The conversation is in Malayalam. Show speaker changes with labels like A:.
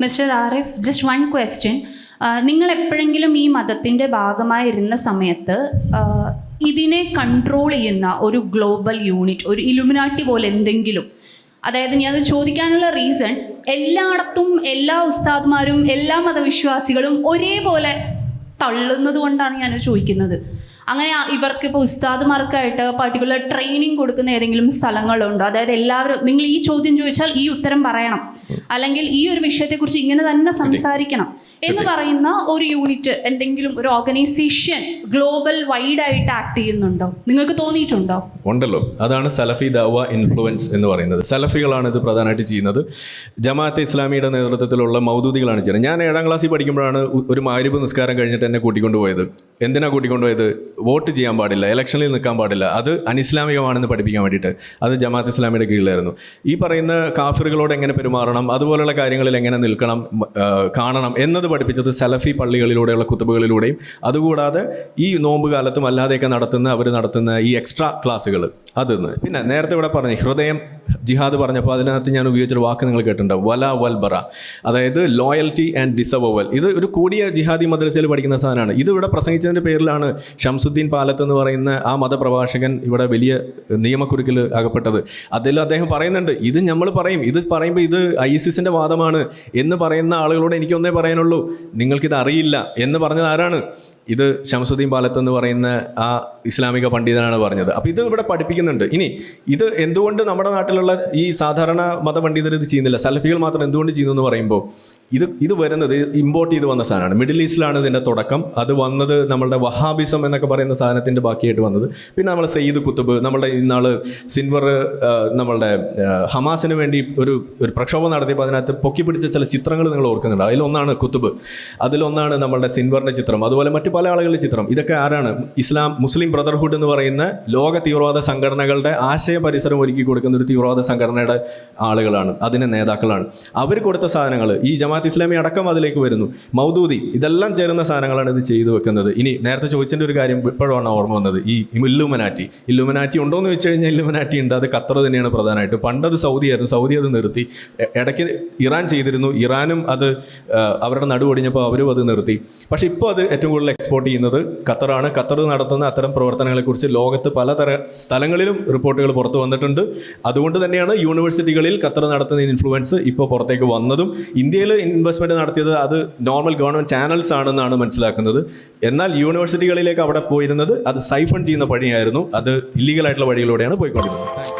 A: Mister Arif just one question നിങ്ങൾ എപ്പോഴെങ്കിലും ഈ മതത്തിന്റെ ഭാഗമായിരുന്ന സമയത്ത് ഇതിനെ കൺട്രോൾ ചെയ്യുന്ന ഒരു ഗ്ലോബൽ യൂണിറ്റ് ഒരു ഇലുമിനാട്ടി പോലെ എന്തെങ്കിലും അതായത് ഞാൻ അത് ചോദിക്കാനുള്ള റീസൺ എല്ലായിടത്തും എല്ലാ ഉസ്താദ്മാരും എല്ലാ മതവിശ്വാസികളും ഒരേപോലെ തള്ളുന്നത് കൊണ്ടാണ് ഞാൻ ചോദിക്കുന്നത്. അങ്ങനെ ഇവർക്ക് ഇപ്പോൾ ഉസ്താദ്മാർക്കായിട്ട് പർട്ടിക്കുലർ ട്രെയിനിങ് കൊടുക്കുന്ന ഏതെങ്കിലും സ്ഥലങ്ങളുണ്ടോ? അതായത് എല്ലാവരും നിങ്ങൾ ഈ ചോദ്യം ചോദിച്ചാൽ ഈ ഉത്തരം പറയണം. അല്ലെങ്കിൽ ഈ ഒരു വിഷയത്തെക്കുറിച്ച് ഇങ്ങനെ തന്നെ സംസാരിക്കണം എന്ന് പറയുന്ന ഒരു യൂണിറ്റ് എന്തെങ്കിലും ഒരു ഓർഗനൈസേഷൻ ഗ്ലോബൽ വൈഡായിട്ട് ആക്ട് ചെയ്യുന്നുണ്ടോ? നിങ്ങൾക്ക് തോന്നിയിട്ടുണ്ടോ?
B: ഉണ്ടല്ലോ. അതാണ് സലഫി ദവ ഇൻഫ്ലുവൻസ് എന്ന് പറയുന്നത്. സലഫികളാണ് ഇത് പ്രധാനമായിട്ട് ചെയ്യുന്നത്. ജമാഅത്ത് ഇസ്ലാമിയുടെ നേതൃത്വത്തിലുള്ള മൗദൂദികളാണ് ചെയ്യുന്നത്. ഞാൻ ഏഴാം ക്ലാസ്സിൽ പഠിക്കുമ്പോഴാണ് ഒരു മാരിബ് നിസ്കാരം കഴിഞ്ഞിട്ട് എന്നെ കൂട്ടിക്കൊണ്ടുപോയത് എന്തിനാ കൂട്ടിക്കൊണ്ടുപോയത് വോട്ട് ചെയ്യാൻ പാടില്ല ഇലക്ഷനിൽ നിൽക്കാൻ പാടില്ല. അത് അനിസ്ലാമികമാണെന്ന് പഠിപ്പിക്കാൻ വേണ്ടിയിട്ട്. അത് ജമാഅത്ത് ഇസ്ലാമിയുടെ കീഴിലായിരുന്നു. ഈ പറയുന്ന കാഫിറുകളോട് എങ്ങനെ പെരുമാറണം? അതുപോലുള്ള കാര്യങ്ങളിൽ എങ്ങനെ നിൽക്കണം? കാണണം എന്നത് പഠിപ്പിച്ചത് സലഫി പള്ളികളിലൂടെയുള്ള കുത്തുബുകളിലൂടെയും. അതുകൂടാതെ ഈ നോമ്പ് കാലത്തും അല്ലാതെയൊക്കെ നടത്തുന്ന അവർ നടത്തുന്ന ഈ എക്സ്ട്രാ ക്ലാസ്സുകൾ. അതെന്ന്. പിന്നെ നേരത്തെ ഇവിടെ പറഞ്ഞു ഹൃദയം ജിഹാദ് പറഞ്ഞപ്പോൾ അതിനകത്ത് ഞാൻ ഉപയോഗിച്ചൊരു വാക്ക് നിങ്ങൾ കേട്ടിട്ടുണ്ടാവും. വല വൽ ബറ. അതായത് ലോയൽറ്റി ആൻഡ് ഡിസവൽ ഇത് ഒരു കൂടിയ ജിഹാദി മദ്രസയിൽ പഠിക്കുന്ന സാധനമാണ്. ഇത് ഇവിടെ പ്രസംഗിച്ചതിന്റെ പേരിലാണ് ഷംസുദ്ദീൻ പാലത്ത് എന്ന് പറയുന്ന ആ മതപ്രഭാഷകൻ ഇവിടെ വലിയ നിയമക്കുരുക്കിൽ അകപ്പെട്ടത്. അതിൽ അദ്ദേഹം പറയുന്നുണ്ട് ഇത് നമ്മൾ പറയും. ഇത് പറയുമ്പോൾ ഇത് ഐസിസിന്റെ വാദമാണ് എന്ന് പറയുന്ന ആളുകളോട് എനിക്കൊന്നേ പറയാനുള്ളൂ. നിങ്ങൾക്കിത് അറിയില്ല. എന്ന് പറഞ്ഞത് ആരാണ്? ഇത് ഷംസുദ്ദീൻ പാലത്ത് എന്ന് പറയുന്ന ആ ഇസ്ലാമിക പണ്ഡിതനാണ് പറഞ്ഞത്. അപ്പോൾ ഇത് ഇവിടെ പഠിപ്പിക്കുന്നുണ്ട്. ഇനി ഇത് എന്തുകൊണ്ട് നമ്മുടെ നാട്ടിലുള്ള ഈ സാധാരണ മതപണ്ഡിതർ ഇത് ചെയ്യുന്നില്ല. സലഫികൾ മാത്രം എന്തുകൊണ്ട് ചെയ്യുന്നു എന്ന് പറയുമ്പോൾ ഇത് ഇത് വരുന്നത് ഇമ്പോർട്ട് ചെയ്ത് വന്ന സാധനമാണ്. മിഡിൽ ഈസ്റ്റിലാണ് ഇതിന്റെ തുടക്കം. അത് വന്നത് നമ്മളുടെ വഹാബിസം എന്നൊക്കെ പറയുന്ന സാധനത്തിന്റെ ബാക്കിയായിട്ട് വന്നത്. പിന്നെ നമ്മൾ സയ്യിദ് കുത്തുബ് നമ്മളുടെ ഇന്നാൾ സിൻവർ നമ്മളുടെ ഹമാസിന് വേണ്ടി ഒരു ഒരു പ്രക്ഷോഭം നടത്തിയപ്പോൾ അതിനകത്ത് പൊക്കി പിടിച്ച ചില ചിത്രങ്ങൾ നിങ്ങൾ ഓർക്കുന്നുണ്ട്. അതിലൊന്നാണ് കുത്തുബ്. അതിലൊന്നാണ് നമ്മളുടെ സിൻവറിന്റെ ചിത്രം. അതുപോലെ മറ്റു പല ആളുകളുടെ ചിത്രം. ഇതൊക്കെ ആരാണ്? ഇസ്ലാം മുസ്ലിം ബ്രദർഹുഡ് എന്ന് പറയുന്ന ലോക തീവ്രവാദ സംഘടനകളുടെ ആശയ പരിസരം ഒരുക്കി കൊടുക്കുന്ന ഒരു തീവ്രവാദ സംഘടനയുടെ ആളുകളാണ്. അതിന്റെ നേതാക്കളാണ്. അവർ കൊടുത്ത സാധനങ്ങൾ ഈ ജമാഅത്ത് ഇസ്ലാമി അടക്കം അതിലേക്ക് വരുന്നു. മൗദൂദി ഇതെല്ലാം ചേരുന്ന സാധനങ്ങളാണ് ഇത് ചെയ്തു വെക്കുന്നത്. ഇനി നേരത്തെ ചോദിച്ചതിന്റെ ഒരു കാര്യം ഇപ്പോഴാണ് ഓർമ്മ വന്നത്. ഈ ഇല്ലുമനാറ്റി. ഇല്ലുമനാറ്റി ഉണ്ടോ എന്ന് വെച്ച് കഴിഞ്ഞാൽ ഇല്ലുമനാറ്റി ഉണ്ട്. അത് ഖത്തർ തന്നെയാണ് പ്രധാനമായിട്ട്. സൗദി ആയിരുന്നു. സൗദി അത് നിർത്തി. ഇടയ്ക്ക് ഇറാൻ ചെയ്തിരുന്നു. ഇറാനും അത് അവരുടെ നടുവൊടിഞ്ഞപ്പോൾ അവരും അത് നിർത്തി. പക്ഷേ ഇപ്പോൾ അത് ഏറ്റവും കൂടുതൽ എക്സ്പോർട്ട് ചെയ്യുന്നത് ഖത്തറാണ്. ഖത്തർ നടത്തുന്ന അത്തരം പ്രവർത്തനങ്ങളെക്കുറിച്ച് ലോകത്ത് പലതര സ്ഥലങ്ങളിലും റിപ്പോർട്ടുകൾ പുറത്തു വന്നിട്ടുണ്ട്. അതുകൊണ്ട് തന്നെയാണ് യൂണിവേഴ്സിറ്റികളിൽ ഖത്തർ നടത്തുന്ന ഇൻഫ്ലുവൻസ് ഇപ്പോൾ പുറത്തേക്ക് വന്നതും. ഇന്ത്യയിൽ ഇൻവെസ്റ്റ്മെന്റ് നടത്തിയത് അത് നോർമൽ ഗവൺമെന്റ് ചാനൽസ് ആണെന്നാണ് മനസ്സിലാക്കുന്നത്. എന്നാൽ യൂണിവേഴ്സിറ്റികളിലേക്ക് അവിടെ പോയിരുന്നത് അത് സൈഫൺ ചെയ്യുന്ന പണിയായിരുന്നു. അത് ഇല്ലീഗലായിട്ടുള്ള വഴിയിലൂടെയാണ് പോയിക്കൊണ്ടിരുന്നത്.